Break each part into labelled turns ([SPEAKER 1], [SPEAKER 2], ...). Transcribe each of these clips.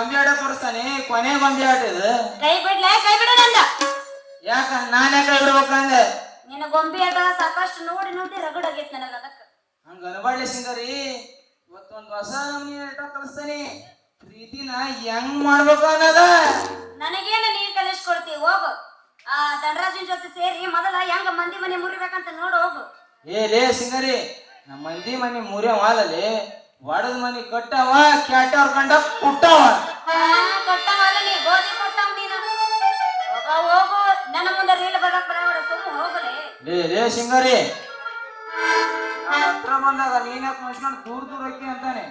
[SPEAKER 1] ಗೊಂಬೆ ಆಡ ತೋರಿಸ್ತಾನೆ ಕೊನೆ ಗೊಂಬೆ ಆಟ ಇದು.
[SPEAKER 2] ಕೈ ಬಿಡ್ಲ ಕೈ ಬಿಡೋಣ ನಂದ.
[SPEAKER 1] ಯಾಕ ನಾನೇ ಕೈ ಬಿಡ್ಬೇಕಂದೆ
[SPEAKER 2] ನಿನ್ನ ಗೊಂಬೆ ಆಟ ಸಾಕಷ್ಟು ನೋಡಿ ನೋಡಿ ರಗಡ್ ನನಗೆ ಅದಕ್ಕ.
[SPEAKER 1] ಹಂಗ ಅನ್ಬಾಡ್ಲಿ ಸಿಂಗರಿ ಇವತ್ತೊಂದು ಹೊಸ ಆಟ ಕಲಿಸ್ತಾನೆ ಪ್ರೀತಿನ ಹೆಂಗ್ ಮಾಡ್ಬೇಕು ಅನ್ನೋದ?
[SPEAKER 2] ನನಗೇನ ನೀ ಕಲಿಸ್ಕೊಡ್ತಿ ಹೋಗು. ಆ ದಂಡರಾಜಿನ ಜೊತೆ ಸೇರಿ ಮೊದಲ ಹೆಂಗ ಮಂದಿ ಮನೆ ಮುರಿಬೇಕಂತ ನೋಡು ಹೋಗು.
[SPEAKER 1] ಏ ಲೇ ಸಿಂಗರಿ ನಮ್ಮ ಮಂದಿ ಮನೆ ಮುರಿಯ ವಾಲಲ್ಲಿ ಒಡದ ಮನಿ ಕಟ್ಟವ ಕ್ಯಾಟವ್ರ ಕಂಡ ಕುಟ್ಟವ. ಲೇ ಲೇ ಸಿಂಗರಿ. ಹತ್ರ ಬಂದಾಗ ನೀನ್ ಯಾಕೆ ಮುಚ್ಕೊಂಡು ದೂರ ದೂರ ಹೋಗಿ ಅಂತಾನೆ?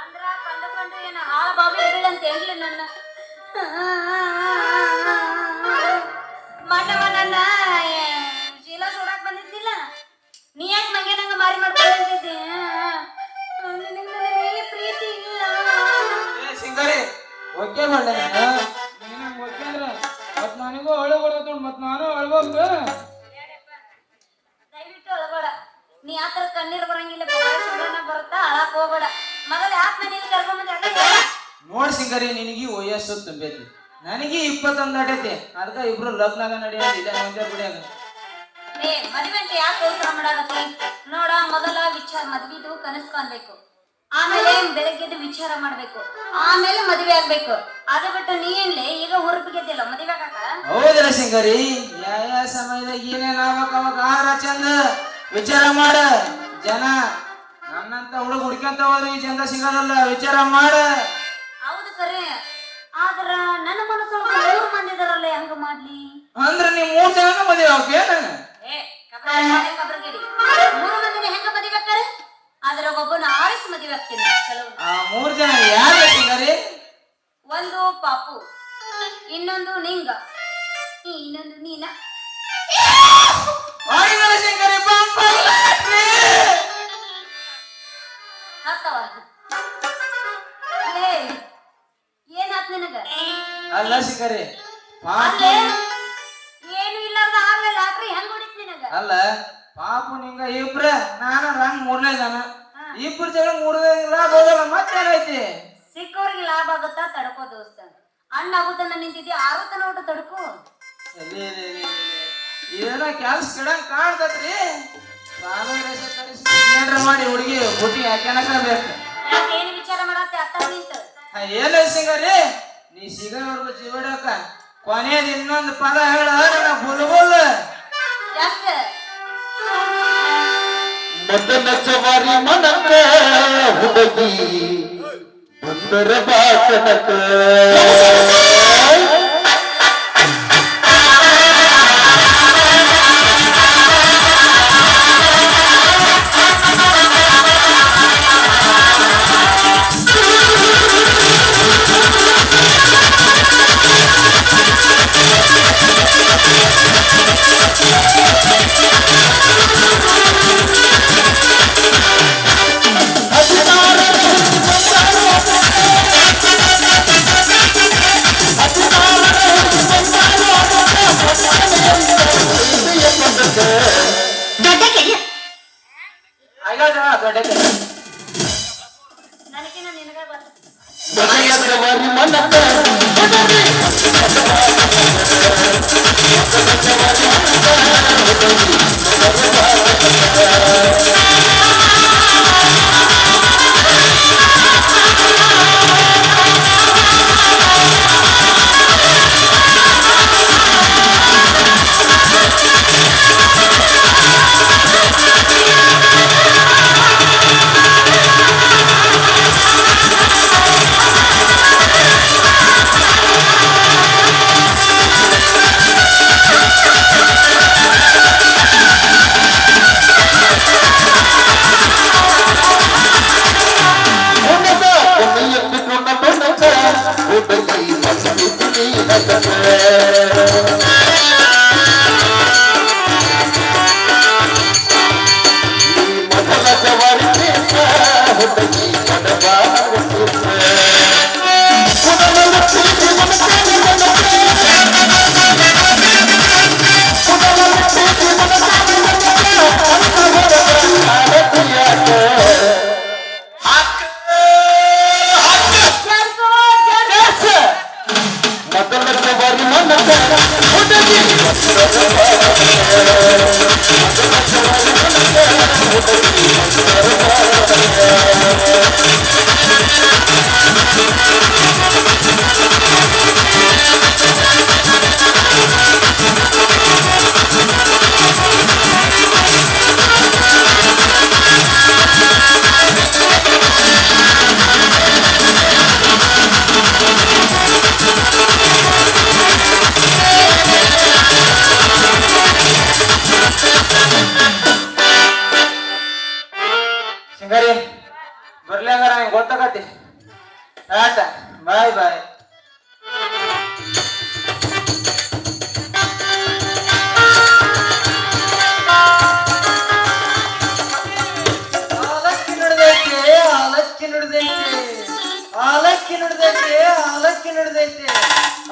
[SPEAKER 2] ಅಂದ್ರ ಕಂಡು ಕಂಡು ಏನು ಹಾಳ ಬಾವಿ ಬೀಳಂತ ಹೇಳಿ ನನ್ನ. ಮಣ್ಣವ ನನ್ನ ಏ, ಚೀಲ ಸುಡಕ್ ಬಂದಿದ್ದಿಲ್ಲ. ನೀ ಯಾಕೆ ನಂಗೆ ನಂಗೆ ಮಾರಿ ಮಾಡ್ಕೊಂಡಿದ್ದೆ
[SPEAKER 1] ಓಕೆ ಮಾಡ ನೀನು ಓಕೆ ಅಂದ್ರೆ ಮತ್ ನನಗೂ ಅಳು ಬರೋದು ಮತ್ ನಾನು ಅಳ್ಬೇಕು.
[SPEAKER 2] ದಯವಿಟ್ಟು ಅಳಬೇಡ. ನೀ ಆತರ ಕಣ್ಣೀರ್ ಬರಂಗಿಲ್ಲ ಬರುತ್ತಾ ಅಳಕ್ ಹೋಗ್ಬೇಡ. ಮೊದಲು ಯಾಕೆ ಮನೇಲಿ ಕರ್ಕೊಂಬಂದೆ ಅದ
[SPEAKER 1] ನೋಡ್ ಸಿಂಗರಿ ನಿನಗೆ ವಯಸ್ಸು ತುಂಬೈತಿ. ನನಗೆ ಇಪ್ಪತ್ತೊಂದು ಅಟೈತಿ. ಅರ್ಧ ಇಬ್ರು ಲಗ್ನಾಗ ನಡೆಯೋದು ಇಲ್ಲ ಒಂದೇ ಗುಡಿಯಾಗ.
[SPEAKER 2] ಏ ಮದುವೆ ಅಂತ ಯಾಕೆ ಅವಸರ ಮಾಡಾಕತ್ತಿ? ನೋಡ ಮೊದಲ ವಿಚಾರ ಮದ್ವಿದು ಕನಸು ಕಾಣ್ಬೇಕು ಆಮೇಲೆ ಬೆಳಗ್ಗೆದ್ದು ವಿಚಾರ ಮಾಡ್ಬೇಕು? ಆಮೇಲೆ ಮದುವೆ ಆಗ್ಬೇಕು. ಅದ ಬಿಟ್ಟು ನೀ ಏನ್ಲೆ ಈಗ ಹುರುಪಿಗೆದ್ದಿಲ್ಲ ಮದುವೆ ಆಗಾಕ
[SPEAKER 1] ಹೌದಲ್ಲ ಸಿಂಗರಿ ಯಾವ ಸಮಯದಾಗ ಏನೇನ್ ಆಗ್ಬೇಕು ಅವಾಗ ಆರ ಚಂದ ವಿಚಾರ ಮಾಡ. ಜನ ನನ್ನಂತ ಹುಡುಗ ಹುಡ್ಕೊಂತ ಹೋದ್ರೆ ಈ ಚಂದ ಸಿಗೋದಲ್ಲ ವಿಚಾರ ಮಾಡ.
[SPEAKER 2] ಹೌದು ಕರೆ. ಆದ್ರ ನನ್ನ ಮನಸ್ಸು ಮೂರು ಮಂದಿ ಇದಾರಲ್ಲ ಹೆಂಗ ಮಾಡ್ಲಿ?
[SPEAKER 1] ಅಂದ್ರೆ ನೀ ಮೂರ್ ಜನ ಮದುವೆ ಆಗ್ಬೇಕ.
[SPEAKER 2] ಮೂರು ಮಂದಿನ ಆದ್ರ ಒಬ್ಬನ ಆರಿಸಿ ಮದುವೆ ಆಗ್ತೀನಿ. ಕೆಲವು
[SPEAKER 1] ಆ ಮೂರ್ ಜನ ಯಾರು ಸಿಂಗರಿ
[SPEAKER 2] ಒಂದು ಪಾಪು ಇನ್ನೊಂದು ನಿಂಗ. ಇನ್ನೊಂದು ನೀನ.
[SPEAKER 1] ಸಿಂಗರಿ ಬಂಪರ್ ಲಾಟ್ರಿ.
[SPEAKER 2] ಹತ್ತವ? ಅಲ್ಲೇ ಏನಾತ್ ನಿನಗ?
[SPEAKER 1] ಅಲ್ಲ ಸಿಂಗರಿ ಪಾಪ
[SPEAKER 2] ಅಲ್ಲೇ ಏನು ಇಲ್ಲಾರ್ದ ಆಗ್ಲಿಲ್ಲ ಆಕ್ರಿ ಹೆಂಗ್ ಹೊಡಿತ್ ನಿನಗ?
[SPEAKER 1] ಅಲ್ಲ ಪಾಪು ನಿಂಗ ಇಬ್ರ ನಾನು ರಂಗ್ ಮೂರನೇ ಜನ. ಇಬ್ರು ಜನ ಹೋಗಲ್ಲ ಮತ್ತೆ ಮತ್ತೇನೈತಿ
[SPEAKER 2] ಸಿಕ್ಕವ್ರಿಗೆ ಲಾಭ ಆಗುತ್ತಾ ತಡ್ಕೋ ದೋಸ್ತ. ಅಣ್ಣ ಆಗುತ್ತನ್ನ ನಿಂತಿದ್ದಿ ಆಗುತ್ತನ ಊಟ ತಡ್ಕೋ.
[SPEAKER 1] ಏನ ಕೆಲ್ಸ ಕೆಡಂಗ್ ಕಾಣ್ತತ್ರಿ. ಏನ್ರ ಮಾಡಿ ಹುಡುಗಿ ಬುಟ್ಟಿ ಹಾಕ್ಯಾನಕ ಬೇಕು
[SPEAKER 2] ಯಾಕೆ ಏನು ವಿಚಾರ ಮಾಡತ್ತೆ? ಅತ್ತ ನಿಂತು.
[SPEAKER 1] ಏನ ಸಿಂಗರಿ? ನೀ ಸಿಗೋವರೆಗೂ ಜೀವಡಕ ಕೊನೆಯದ ಇನ್ನೊಂದು ಪದ ಹೇಳ ನನ್ನ ಬುಲ್ಬುಲ್.
[SPEAKER 2] ಯಾಕ
[SPEAKER 3] ಮೊದಲ ಸವಾರಿ ಮನಕ ಹುಡುಗಿ ಬಂದರ ಬಾಸನಕ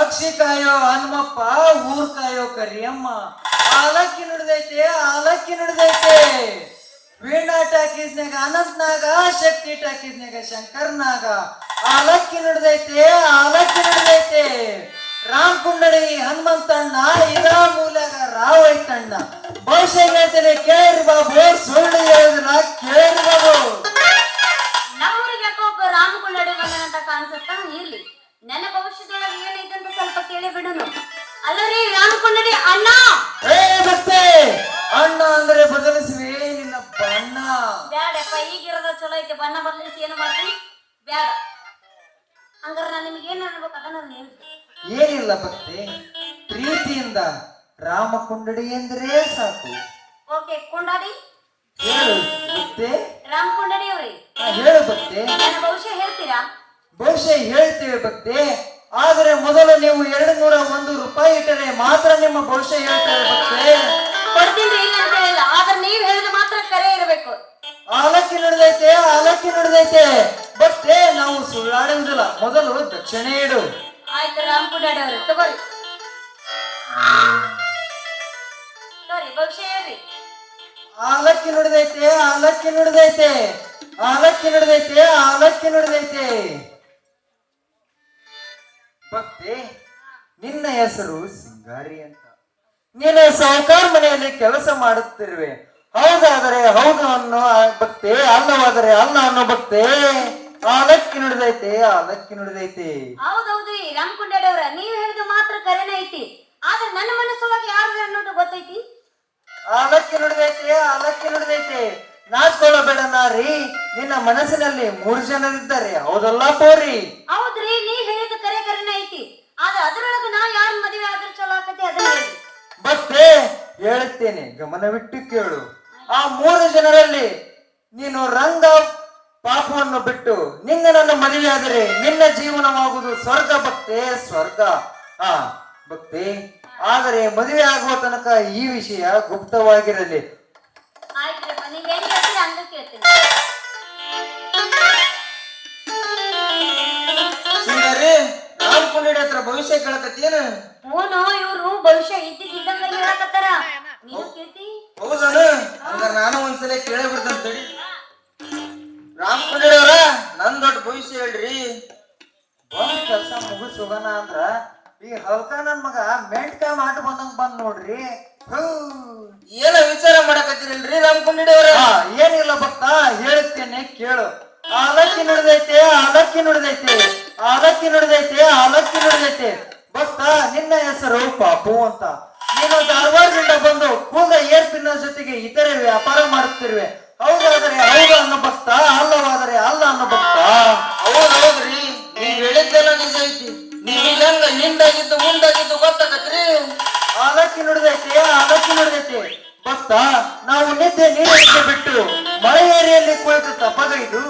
[SPEAKER 4] ಅಕ್ಷಿ ಕಾಯೋ ಹನುಮಪ್ಪ, ಊರ್ ಕಾಯೋ ಕರಿಯಮ್ಮ. ಆಲಕ್ಕಿ ನಡ್ದೈತೆ ಆಲಕ್ಕಿ ನುಡ್ದೈತೆ. ವೀಣಾ ಟಾಕೀಸ್ನಾಗ ಅನಂತ್ನಾಗ, ಶಕ್ತಿ ಟಾಕೀಸ್ನಾಗ ಶಂಕರ್ನಾಗ. ಆಲಕ್ಕಿ ನಡ್ದೈತೆ ಆಲಕ್ಕಿ ನಡೆದೈತೆ. ರಾಮ್ ಕುಂಡಳಿ ಹನುಮಂತಣ್ಣ ಮೂಲಕ ಮೂಲ್ಯಾಗ ರಾವೈತಣ್ಣ ಬಹುಶಃ ಹೇಳ್ತೇನೆ ಕೇಳಿರಿ ಬಾಬು ಸುಳ್ಳು ಹೇಳಿದ್ರ ಕೇಳಿರಿ ಬಾಬು.
[SPEAKER 2] ನಮ್ಮೂರಿಗೆ ಒಬ್ಬ ರಾಮಗುಂಡಡಿ ಬಂದನಂತ ಕಾಣಿಸುತ್ತ ಇರ್ಲಿ ನನ್ನ ಭವಿಷ್ಯದೊಳಗೆ ಏನೈತೆ ಅಂತ ಸ್ವಲ್ಪ ಕೇಳಿ ಬಿಡೋಣ. ಅಲ್ಲ ರೀ ಕುಂಡಳಿ ಅಣ್ಣ.
[SPEAKER 4] ಏ ಮತ್ತೆ? ಅಣ್ಣ ಅಂದ್ರೆ ಬದಲಿಸುವೆ ನಿನ್ನ ಬಣ್ಣ.
[SPEAKER 2] ಬ್ಯಾಡಪ್ಪ ಈಗಿರೋದ ಚಲೋ ಐತೆ ಬಣ್ಣ ಬದಲಿಸಿ ಏನು ಮಾಡ್ತೀನಿ ಬ್ಯಾಡ. ಹಂಗಾರೆ ನಾನು ನಿಮ್ಗೆ ಏನ್ ಅನ್ಬೇಕು ಅದನ್ನ ನಾನು ಹೇಳ್ತೀನಿ
[SPEAKER 4] ಏನಿಲ್ಲ ಭಕ್ತಿ. ಪ್ರೀತಿಯಿಂದ ರಾಮ ಕುಂಡಡಿ ಎಂದ್ರೆ ಸಾಕು.
[SPEAKER 2] ಓಕೆ ಕೊಂಡಾಡಿ?
[SPEAKER 4] ಹೇಳು ಭಕ್ತಿ?
[SPEAKER 2] ರಾಮ್ ಕೊಂಡಡಿ ಅವರೇ.
[SPEAKER 4] ಹಾ, ಹೇಳು ಭಕ್ತಿ.
[SPEAKER 2] ನನ್ನ ಭವಿಷ್ಯ ಹೇಳ್ತೀರಾ?
[SPEAKER 4] ಬಹುಶಃ ಹೇಳ್ತೀವಿ ಭಕ್ತಿ. ಆದರೆ ಮೊದಲು ನೀವು ಎರಡು ನೂರ ಒಂದು ರೂಪಾಯಿ ಇಟ್ಟರೆ ಮಾತ್ರ ನಿಮ್ಮ ಭವಿಷ್ಯ ಹೇಳ್ತೇವೆ ಭಕ್ತಿ?
[SPEAKER 2] ಕೊಡ್ತೀನಿ ಇಲ್ಲ ಅಂತ ಹೇಳಿಲ್ಲ. ಆದ್ರೆ ನೀವ್ ಹೇಳಿದ ಮಾತ್ರ ಕರೆ ಇರಬೇಕು.
[SPEAKER 4] ಆಲಕ್ಕಿ ನಡೆದೈತೆ ಆಲಕ್ಕಿ ನಡೆದೈತೆ. ಭಕ್ತಿ ನಾವು ಸುಳ್ಳಾಡುವುದಿಲ್ಲ. ಮೊದಲು ದಕ್ಷಿಣೆ ಇಡು.
[SPEAKER 2] ಆಯ್ತು ಭವಿಷ್ಯ
[SPEAKER 4] ಆಲಕ್ಕಿ ನುಡಿದೈತೆ ಆಲಕ್ಕಿ ನುಡಿದೈತೆ ಆಲಕ್ಕಿ ನುಡಿದೈತೆ ಆಲಕ್ಕಿ ನುಡಿದೈತೆ. ಭಕ್ತಿ, ನಿನ್ನ ಹೆಸರು ಸಿಂಗಾರಿ ಅಂತ. ನೀನು ಸಾಹುಕಾರ ಮನೆಯಲ್ಲಿ ಕೆಲಸ ಮಾಡುತ್ತಿರುವೆ. ಹೌದಾದರೆ ಹೌದು ಅನ್ನೋ ಭಕ್ತಿ, ಅಲ್ಲವಾದರೆ ಅಲ್ಲ ಅನ್ನೋ ಭಕ್ತಿ. ಆಲಕ್ಕಿ ನುಡಿದೈತೆ ಆಲಕ್ಕಿ ನುಡಿದೈತೆ.
[SPEAKER 2] ರಾಮ್ ಕೊಂಡಾಡಿ ಅವ್ರ ನೀವ್ ಹೇಳಿದ ಮಾತ್ರ ಕರೆನ ಐತಿ. ಆದ್ರೆ ನನ್ನ ಮನಸ್ಸೊಳಗೆ ಯಾರು ಅನ್ನೋದು ಗೊತ್ತೈತಿ?
[SPEAKER 4] ಆಲಕ್ಕಿ ನುಡಿದೈತೆ ಆಲಕ್ಕಿ ನುಡಿದೈತೆ. ನಾಚ್ಕೊಳ್ಳಬೇಡ ನಾರಿ ನಿನ್ನ ಮನಸ್ಸಿನಲ್ಲಿ ಮೂರು ಜನರಿದ್ದಾರೆ ಹೌದಲ್ಲ ಪೋರಿ?
[SPEAKER 2] ಹೌದ್ರಿ ನೀವ್ ಹೇಳಿದ ಕರೆ ಕರೆನ ಐತಿ. ಆದ್ರೆ ಅದ್ರೊಳಗ ನಾ ಯಾರ ಮದುವೆ ಆದ್ರೆ ಚಲೋ ಆಕತಿ ಹೇಳಿ.
[SPEAKER 4] ಮತ್ತೆ ಹೇಳುತ್ತೇನೆ ಗಮನವಿಟ್ಟು ಕೇಳು. ಆ ಮೂರು ಜನರಲ್ಲಿ ನೀನು ರಂಗ ಪಾಪವನ್ನು ಬಿಟ್ಟು ನಿನ್ನ ನನ್ನ ಮದುವೆಯಾದರೆ ಆದರೆ ನಿನ್ನ ಜೀವನವಾಗುವುದು ಸ್ವರ್ಗ ಭಕ್ತೆ ಸ್ವರ್ಗ. ಆ ಭಕ್ತಿ ಆದರೆ ಮದುವೆ ಆಗುವ ತನಕ ಈ ವಿಷಯ ಗುಪ್ತವಾಗಿರಲಿ.
[SPEAKER 1] ರಾಮ್ ಕುಂಡಡಿ ಹತ್ರ ಭವಿಷ್ಯ ಕೇಳಕತ್ತೇನ
[SPEAKER 2] ಹೂನು ಇವ್ರು ಭವಿಷ್ಯ ಇದ್ದಿದ್ದಂಗ ಹೇಳಕತ್ತಾರ ನೀನು ಕೇಳ್ತಿ?
[SPEAKER 1] ಹೌದನ? ಹಂಗಾರ ನಾನು ಒಂದ್ಸಲ ಕೇಳೇ ಬಿಡ್ತೇನೆ ತಡಿ ರಾಮ್ ಕುಂಡಡಿ ನನ್ ದೊಡ್ಡ ಭವಿಷ್ಯ ಹೇಳ್ರಿ.
[SPEAKER 4] ಒಂದ್ ಕೆಲಸ ಮುಗಿಸ್ ಹೋಗೋಣ ಅಂದ್ರ ಈ ಹಲ್ಕ ನನ್ ಮಗ ಮೆಂಟ್ಕ ಮಾಟ ಬಂದಂಗ್ ಬಂದ್ ನೋಡ್ರಿ. ಹೂ.
[SPEAKER 1] ಏನ ವಿಚಾರ ಮಾಡಕತ್ತಿರಲ್ರಿ
[SPEAKER 4] ರಾಮಕುಂಡಿಡವ್ರ? ಏನಿಲ್ಲ ಭಕ್ತ ಹೇಳುತ್ತೇನೆ ಕೇಳು. ಆಲಕ್ಕಿ ನುಡಿದೈತೆ ಆಲಕ್ಕಿ ನುಡಿದೈತೆ ಆಲಕ್ಕಿ ನುಡಿದೈತೆ ಆಲಕ್ಕಿ ನುಡಿದೈತೆ. ಭಕ್ತ ನಿನ್ನ ಹೆಸರು ಪಾಪು ಅಂತ. ನೀನು ಧಾರವಾಡದಿಂದ ಬಂದು ಕೂದ ಏರ್ಪಿನ ಜೊತೆಗೆ ಇತರೆ ವ್ಯಾಪಾರ ಮಾಡುತ್ತಿರುವೆ. ಹೌದಾದರೆ ಹೌದು ಅನ್ನೋ ಭಕ್ತ ಅಲ್ಲವಾದರೆ ಅಲ್ಲ ಅನ್ನೋ ಭಕ್ತ
[SPEAKER 1] ಹೌದೌದ್ರಿ ಹೌದ್ರಿ ನೀವ್ ಹೇಳಿದ್ದೆಲ್ಲ ನಿಜ ಐತಿ. ನೀವ್ ಹೆಂಗ ಹಿಂದಾಗಿದ್ದು ಮುಂದಾಗಿದ್ದು ಗೊತ್ತಾಗತ್ರಿ?
[SPEAKER 4] ಆಲಕ್ಕಿ ನುಡಿದೈತಿ ಆಲಕ್ಕಿ ನುಡಿದೈತಿ? ಭಕ್ತ ನಾವು ನಿದ್ದೆ ನೀರಿಗೆ ಬಿಟ್ಟು ಮಳೆ ಏರಿಯಲ್ಲಿ ಕುಳಿತು ತಪಗೈದು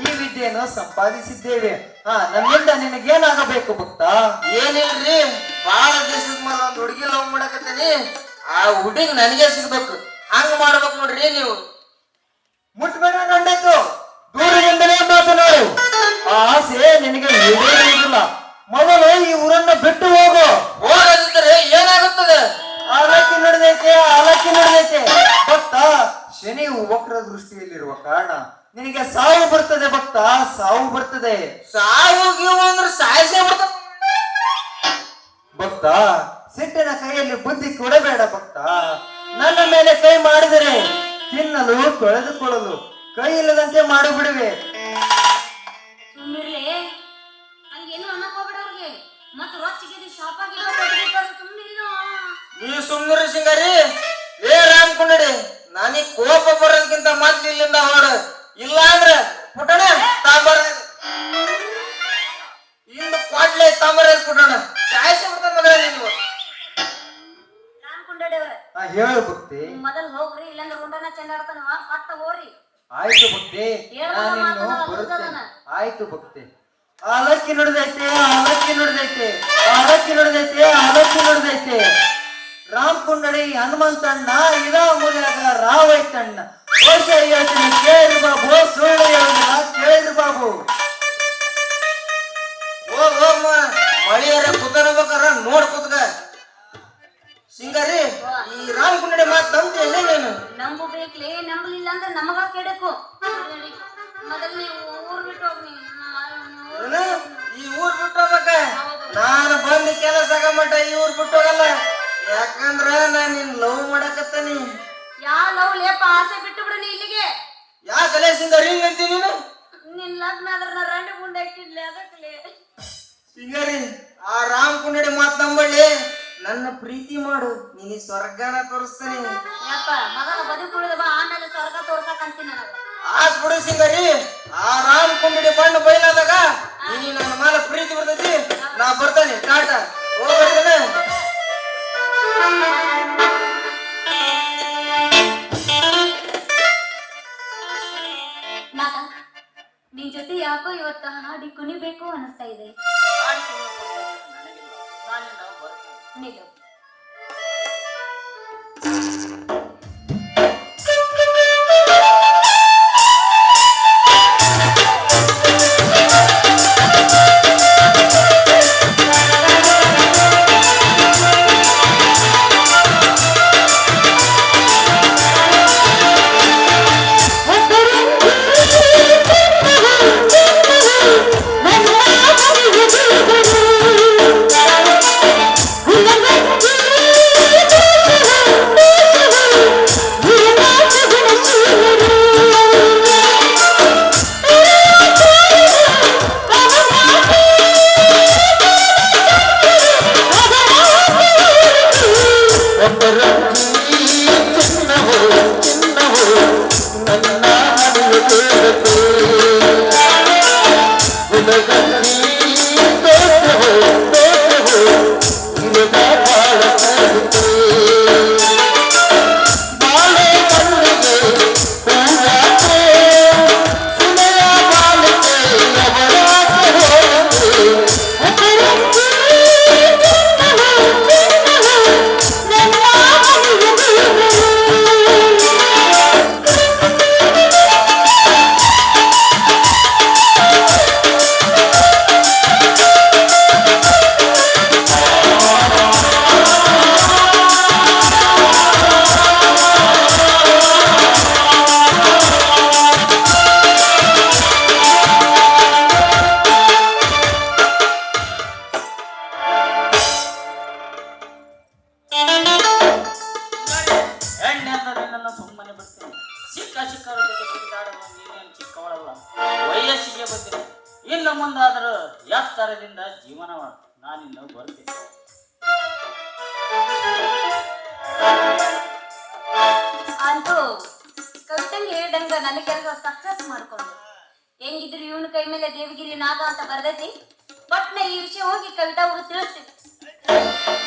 [SPEAKER 4] ಈ ವಿದ್ಯೆಯನ್ನು ಸಂಪಾದಿಸಿದ್ದೇವೆ. ಹಾ ನಮ್ಮಿಂದ ನಿನಗೇನಾಗಬೇಕು ಭಕ್ತ?
[SPEAKER 1] ಏನಿಲ್ರಿ ಬಾಳ ದೇಶದ ಮೇಲೆ ಒಂದ್ ಹುಡುಗಿ ಲವ್ ಮಾಡಕತ್ತೀನಿ. ಆ ಹುಡುಗಿ ನನಗೆ ಸಿಗ್ಬೇಕು. ಹಂಗ ಮಾಡ್ಬೇಕು ನೋಡ್ರಿ ನೀವು.
[SPEAKER 4] ಮುಟ್ಬೇಡ ಗಂಡತ್ತು ದೂರದಿಂದಲೇ ಮಾತನಾಡು. ಆ ಆಸೆ ನಿನಗೆ ಈಡೇರುವುದಿಲ್ಲ ಮೊದಲು ಈ ಊರನ್ನ ಬಿಟ್ಟು ಹೋಗು.
[SPEAKER 1] ಹೋಗದಿದ್ದರೆ ಏನಾಗುತ್ತದೆ?
[SPEAKER 4] ಆಲಕ್ಕಿ ನಡೆದೈತೆ ಆಲಕ್ಕಿ ನಡೆದೈತೆ. ಭಕ್ತ ಶನಿ ವಕ್ರ ದೃಷ್ಟಿಯಲ್ಲಿರುವ ಕಾರಣ ನಿನಗೆ ಸಾವು ಬರ್ತದೆ ಭಕ್ತ ಸಾವು ಬರ್ತದೆ.
[SPEAKER 2] ಅವ್ರಿಗೆ ಮತ್ ರೊಚ್ಚಿಗೆ ಶಾಪ್
[SPEAKER 1] ನೀ ಸುಮ್ನಿರಿ ಸಿಂಗಾರಿ. ಏ ರಾಮ್ ಕುಂಡಡಿ ನನಗ್ ಕೋಪ ಬರೋದಕ್ಕಿಂತ ಮೊದ್ಲು ಇಲ್ಲಿಂದ ಹೊರಡ. ಇಲ್ಲ ಅಂದ್ರೆ ಪುಟಣ ತಾಂಬರ ಇಂದು ಕ್ವಾಡ್ಲೆ ತಾಂಬರ ಪುಟಣ ಕಾಯಿಸಿ ಬಿಡ್ತಾನ ಮಗ ನೀನು?
[SPEAKER 2] ರಾಮ್ ಕುಂಡಡಿ ಅವ್ರ
[SPEAKER 4] ಆ, ಹೇಳು ಭಕ್ತಿ
[SPEAKER 2] ಮೊದಲ್ ಹೋಗ್ರಿ ಇಲ್ಲಂದ್ರೆ ರುಂಡನ ಚೆಂಡಾಡ್ತಾನವ ಪಟ್ಟ ಹೋರಿ
[SPEAKER 4] ಆಯ್ತು ಭಕ್ತಿ. ಆಯ್ತು ಭಕ್ತಿ ಆಲಕ್ಕಿ ನುಡಿದೈತೆ ಆಲಕ್ಕಿ ನುಡಿದೈತೆ ಆಲಕ್ಕಿ ನುಡಿದೈತೆ ಆಲಕ್ಕಿ ನುಡಿದೈತೆ. ರಾಮ್ ಕುಂಡಡಿ ಹನುಮಂತಣ್ಣ ಇದ ರಾವ್ ರಾವೈತಣ್ಣ. ಕೋಶ ಹೇಳ್ತೀನಿ ಕೇಳ್ರಿ ಬಾಬು ಸುಳ್ಳು ಹೇಳಿದ ಕೇಳಿದ್ರು ಬಾಬು.
[SPEAKER 5] ಓ ಹೋಗ್ ಮಳಿಯರ ಕುತರ್ಬೇಕಾರ ನೋಡ್ ಕುತ್ಕ. ಸಿಂಗಾರಿ ಈ ರಾಮ್ ಕುಂಡಡಿ ಮಾತು ನಂಬ್ತಿಯಲ್ಲ ನೀನು?
[SPEAKER 2] ನಂಬಬೇಕ್ಲೇ ನಂಬಲಿಲ್ಲ ಅಂದ್ರೆ ನಮಗ ಕೆಡಕು ಮೊದಲು ನೀವು
[SPEAKER 5] ಬಂದ್ ಕೆಲಸ ಮಟ್ಟ ಇವ್ರು ಊರ್ ಬಿಟ್ಟು ಹೋಗಲ್ಲ. ಯಾಕಂದ್ರ ನಾನ್ ನಿನ್ ಲವ್ ಮಾಡಕತ್ತನಿ.
[SPEAKER 2] ಯಾ ಲವ್ ಲೇಪ ಆಸೆ ಬಿಟ್ಟು ಬಿಡು ನೀ ಇಲ್ಲಿಗೆ.
[SPEAKER 5] ಯಾ ಕಲೇಸಿಂದ ಹಿಂಗ್ ಅಂತಿ ನೀನು?
[SPEAKER 2] ನಿನ್ ಲಗ್ನ ಅದ್ರ ನಾ ರಂಡು ಗುಂಡೆ ಇಟ್ಟಿಡ್ಲಿ ಅದಕ್ಕೆ
[SPEAKER 5] ಸಿಂಗರಿ ಆ ರಾಮ್ ಕುಂಡಡಿ ಮಾತ್ ನಂಬಳ್ಳಿ. ನನ್ನ ಪ್ರೀತಿ ಮಾಡು ನೀನು ಸ್ವರ್ಗನ ತೋರಿಸ್ತೀನಿ.
[SPEAKER 2] ಯಪ್ಪ ಮಗನ ಬದುಕುಳಿದ ಬಾ ಆಮೇಲೆ ಸ್ವರ್ಗ ತೋರ್ಸಕ್ ಅಂತೀನಿ
[SPEAKER 5] ಆಸೆ ಬಿಡು ಸಿಂಗರಿ ಆ ರಾಮ್ ಕುಂಡಡಿ ಬಣ್ಣ ಬಯಲಾದಾಗ ನೀನು ನನ್ನ ಮೇಲೆ ಪ್ರೀತಿ ಬರ್ತೈತಿ. ನಾ ಬರ್ತಾನೆ ಟಾಟಾ. ಹೋಗ್ಬರ್ತೇನೆ.
[SPEAKER 2] ನಿನ್ ಜೊತೆ ಯಾಕೋ ಇವತ್ತು ಹಾಡಿ ಕುಣಿಬೇಕು ಅನಿಸ್ತಾ ಇದೆ? ನಿಲ್ಲು.
[SPEAKER 6] ವಯಸ್ಸಿಗೆ ಇಲ್ಲ ಮುಂದಾದರೂ ತರದಿಂದ ಜೀವನ ನಾನಿನ್ನು ಬರ್ತೀನಿ.
[SPEAKER 2] ಅಂತೂ, ಕವಿತಂಗೆ ಹೇಳ್ದಂಗ ನನ್ನ ಕೆಲಸ ಸಕ್ಸಸ್ ಮಾಡ್ಕೊಂಡು. ಹೆಂಗಿದ್ರು ಇವನ ಕೈ ಮೇಲೆ ದೇವಗಿರಿ ನಾಗ ಅಂತ ಬರ್ದೈತಿ. ಬಟ್ ನಾ ಈ ವಿಷಯ ಹೋಗಿ ಕವಿತಾ ಅವರು ತಿಳಿಸ್ತೀನಿ.